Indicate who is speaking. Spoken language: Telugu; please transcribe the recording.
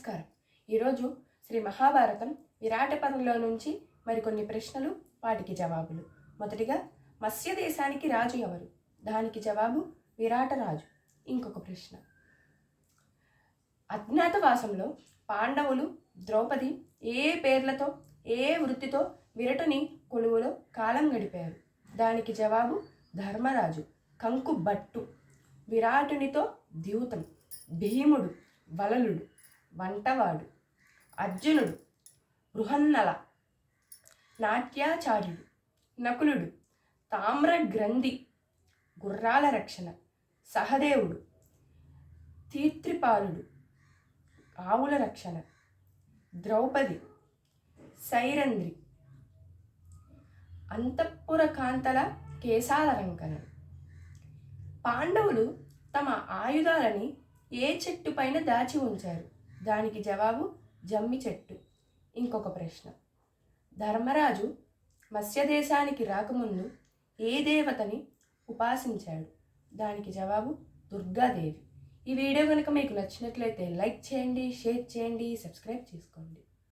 Speaker 1: నమస్కారం. ఈరోజు శ్రీ మహాభారతం విరాట పర్వంలో నుంచి మరికొన్ని ప్రశ్నలు వాటికి జవాబులు. మొదటిగా మత్స్య దేశానికి రాజు ఎవరు? దానికి జవాబు విరాట రాజు. ఇంకొక ప్రశ్న. అజ్ఞాతవాసంలో పాండవులు ద్రౌపది ఏ పేర్లతో ఏ వృత్తితో విరటుని కొలువులో కాలం గడిపారు? దానికి జవాబు ధర్మరాజు. కంకుభట్టు విరాటునితో ద్యూతం. భీముడు. వలలుడు. వంటవాడు అర్జునుడు బృహన్నల నాట్యాచార్యుడు నకులుడు తామ్ర గ్రంథి గుర్రాల రక్షణ సహదేవుడు తీర్త్రిపాలుడు ఆవుల రక్షణ ద్రౌపది సైరంధ్రి అంతఃపుర కాంతల కేశాలంకరణ పాండవులు తమ ఆయుధాలని ఏ చెట్టు పైన దాచి ఉంచారు? దానికి జవాబు జమ్మి చెట్టు. ఇంకొక ప్రశ్న. ధర్మరాజు మత్స్యదేశానికి రాకముందు ఏ దేవతని ఉపాసించాడు? దానికి జవాబు దుర్గాదేవి. ఈ వీడియో కనుక మీకు నచ్చినట్లయితే లైక్ చేయండి షేర్ చేయండి సబ్స్క్రైబ్ చేసుకోండి.